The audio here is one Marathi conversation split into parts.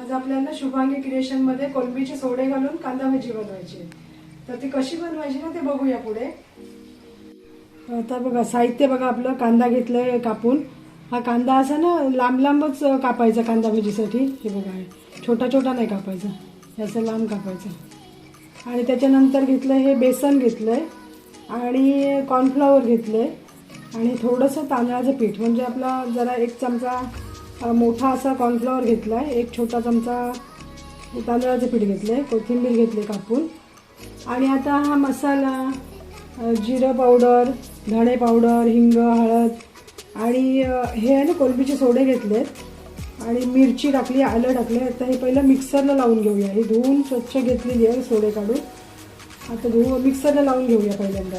आज आपल्याला शुभांगी क्रिएशनमध्ये कोलंबीचे सोडे घालून कांदा भजी बनवायची तर ती कशी बनवायची ना ते बघूया पुढे. आता बघा साहित्य बघा आपलं कांदा घेतलंय कापून. हा कांदा असा ना लांब लांबच कापायचा कांदा भजीसाठी. हे बघा छोटा छोटा नाही कापायचा. याचं लांब कापायचं. आणि त्याच्यानंतर घेतलं हे बेसन घेतलंय. आणि कॉर्नफ्लॉवर घेतलंय. आणि थोडंसं तांदळाचं पीठ. म्हणजे आपला जरा एक चमचा मोठा असा कॉर्नफ्लॉवर घेतला आहे एक छोटा चमचा तांदळाचं पीठ घेतलं आहे कोथिंबीर घेतली कापून. आणि आता हा मसाला जिरं पावडर धणे पावडर हिंग हळद आणि हे आहे ना कोलंबीचे सोडे घेतलेत. आणि मिरची टाकली आलं टाकले आता हे पहिलं मिक्सरला लावून घेऊया. ही धुवून स्वच्छ घेतलेली आहे सोडे काढून. आता धुवू मिक्सरला लावून घेऊया पहिल्यांदा.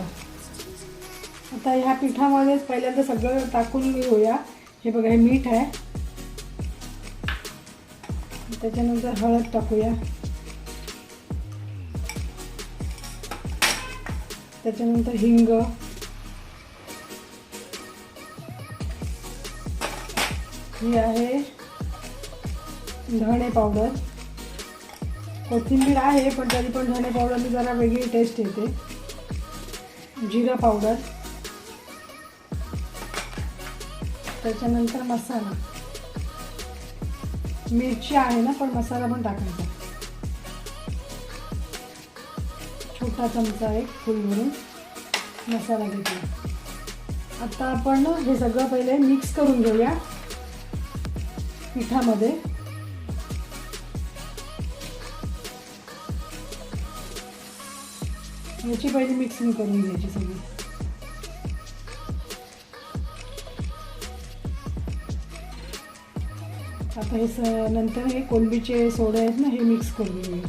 आता ह्या पिठामध्येच पहिल्यांदा सगळं टाकून घेऊया. हे बघा हे मीठ आहे. त्याच्यानंतर हळद टाकूया. त्याच्यानंतर हिंग. ही आहे धणे पावडर. कोथिंबीर आहे पण तरी पण धणे पावडरने जरा वेगळी टेस्ट येते. जिरा पावडर. त्याच्यानंतर मसाला. मिरची आहे ना पण मसाला पण टाकायचा. छोटा चमचा एक फुल भरून मसाला घेतला. आता आपण हे सगळं पहिले मिक्स करून घेऊया पिठामध्ये. याची पहिली मिक्सिंग करून घ्यायची सगळी. आता हे स नंतर हे कोलंबीचे सोडे आहेत ना हे मिक्स करून घेऊ.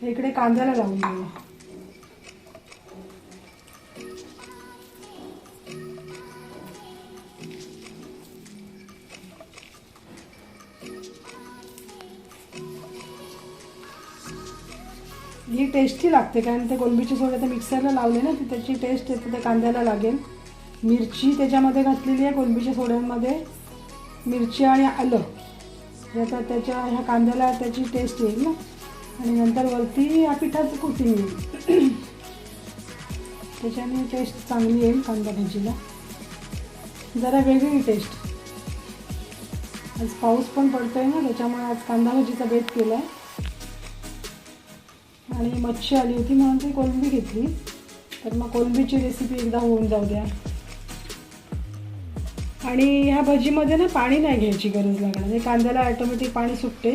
हे इकडे कांद्याला लावून घेऊ. ही टेस्टी लागते कारण ते कोलंबीचे सोडे तर मिक्सरला लावले ना ती त्याची टेस्ट येते ते कांद्याला लागेल. मिरची त्याच्यामध्ये घातलेली आहे कोलंबीच्या सोड्यांमध्ये. मिरची आणि आलं. हे आता त्याच्या ह्या कांद्याला त्याची टेस्ट येईल ना. आणि नंतर वरती या पिठाचं कोटिंग येईल. त्याच्याने टेस्ट चांगली येईल कांदा भजीला. जरा वेगळी टेस्ट आज पाऊस पण पडतोय ना त्याच्यामुळे आज कांदा भजीचा बेत केला आहे आणि मच्छी आली होती म्हणून ती कोलंबी घेतली. तर मग कोलंबीची रेसिपी एकदा होऊन जाऊ द्या. आणि ह्या भजीमध्ये ना पाणी नाही घ्यायची गरज लागणार. म्हणजे कांद्याला ऑटोमॅटिक पाणी सुटते.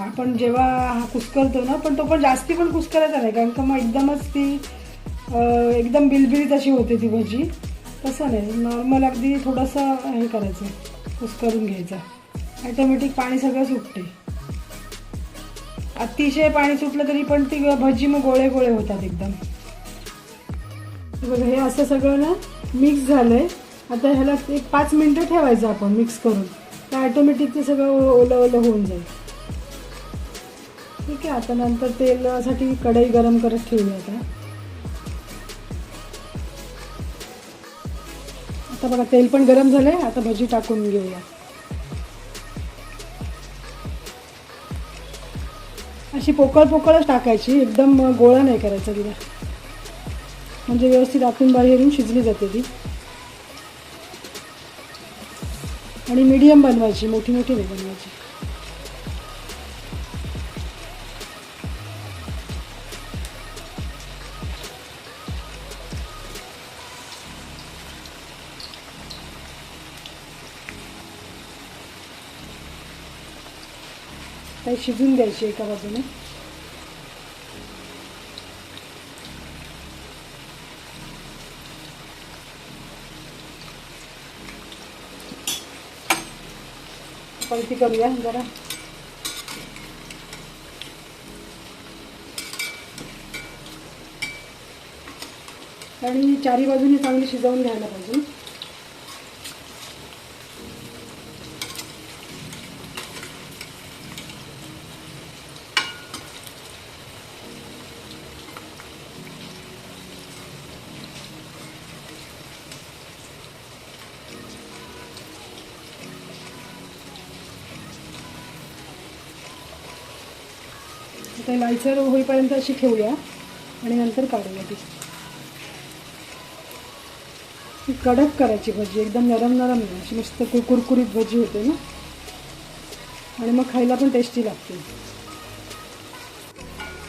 आपण जेव्हा हा कुस्करतो ना पण तो पण जास्ती पण कुस्करायचा नाही कारण का मग एकदमच ती एकदम बिलबिलीत अशी होते ती भजी. तसं नाही नॉर्मल अगदी थोडंसं हे करायचं कुस्करून घ्यायचं. ॲटोमॅटिक पाणी सगळं सुटते. अतिशय पाणी सुटलं तरी पण ती भजी मग गोळे गोळे होतात एकदम. हे बघा हे असं सगळं ना मिक्स झालंय. आता ह्याला एक पाच मिनटं ठेवायचं आपण मिक्स करून. तर ॲटोमॅटिक ते सगळं ओलं ओलं होऊन जाईल. ठीक आहे आता नंतर तेलासाठी कढई गरम करत ठेवूया आता. आता बघा तेल पण गरम झालंय आता भजी टाकून घेऊया. अशी पोकळ पोकळच टाकायची एकदम गोळा नाही करायचा तिला. म्हणजे व्यवस्थित आतून बाहेर येऊन शिजली जाते ती. आणि मीडियम बनवायची मोठी मोठी नाही बनवायची. काही शिजून द्यायची एका बाजूने पलटी करूया जरा आणि चारी बाजूने चांगली शिजवून घ्यायला पाहिजे ते लालसर होईपर्यंत अशी ठेवूया आणि नंतर काढूया ती. ती कडक करायची भजी एकदम नरम नरम नाही अशी मस्त कुरकुरीत भजी होते ना. आणि मग खायला पण टेस्टी लागते.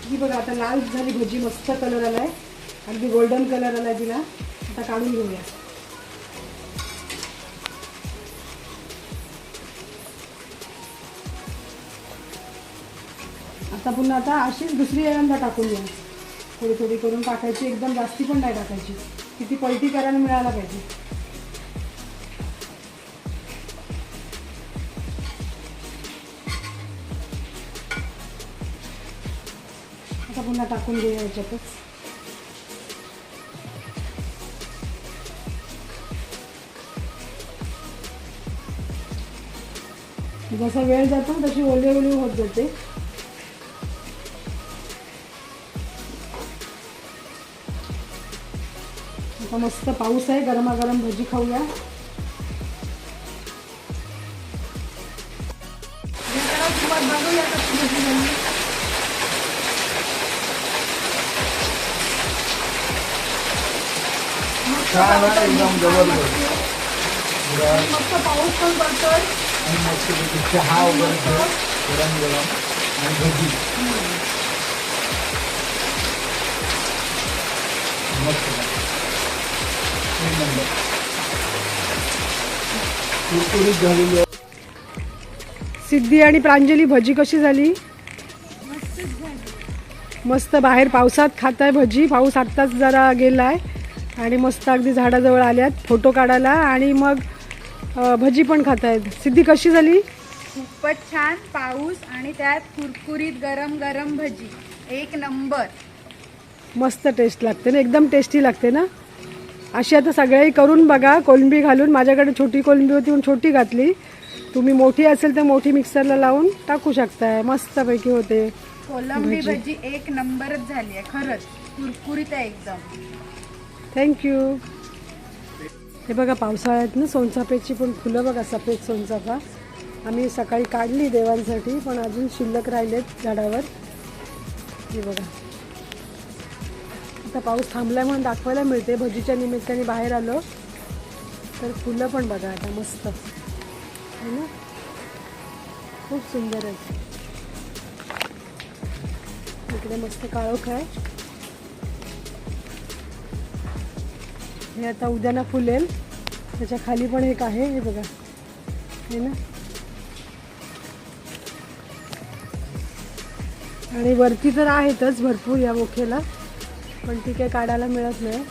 ही बघा आता लाल झाली भजी मस्त कलर आला आहे अगदी गोल्डन कलर आला आहे तिला. आता काढून घेऊया. आता पुन्हा आता अशीच दुसरी एरंदा टाकून घेऊ थोडी थोडी करून टाकायची एकदम जास्ती पण नाही टाकायची. किती पलटी करायला मिळायला पाहिजे. आता पुन्हा टाकून घेऊया याच्यातच. जसा वेळ जातो तशी ओली ओली होत जाते. आता मस्त पाऊस आहे गरमागरम भजी खाऊया. मस्त पाऊस पण पडतोय. आणि मस्तपैकी चहा वगैरे घेऊन गरम गरम आणि भजी. मस्त. एक नंबर कुरकुरीत झालेली आहे सिद्धी आणि प्रांजली भजी कशी झाली? मस्त बाहेर पावसात खाताय भजी. पाऊस आत्ताच जरा गेलाय आणि मस्त अगदी झाडाजवळ आल्यात. फोटो काढायला आणि मग भजी पण खातायत. सिद्धी कशी झाली? खूपच छान. पाऊस आणि त्यात कुरकुरीत गरम गरम भजी. एक नंबर. मस्त टेस्ट लागते ना? एकदम टेस्टी लागते ना? अशी आता सगळ्याही करून बघा कोलंबी घालून. माझ्याकडे छोटी कोलंबी होती म्हणून छोटी घातली. तुम्ही मोठी असेल तर मोठी मिक्सरला लावून टाकू शकताय. मस्तपैकी होते. कोलंबी भजी एक नंबरच झाली आहे खरंच. कुरकुरीत आहे एकदम. थँक्यू हे बघा पावसाळ्यात ना सोनचाफेची पण फुलं बघा सफेद सोनचाफा. आम्ही सकाळी काढली देवांसाठी पण अजून शिल्लक राहिलेत झाडावर. हे बघा. आता पाऊस थांबलाय म्हणून दाखवायला मिळते भजीच्या निमित्ताने बाहेर आलो. तर फुलं पण बघा आता मस्त. है ना? खूप सुंदर आहे इकडे मस्त काळोख आहे. हे आता उद्याना फुलेल. त्याच्याखाली पण एक आहे हे बघा. हे ना? आणि वरती तर आहेतच भरपूर या मोखेला पण ठीक आहे काढायला मिळत नाही.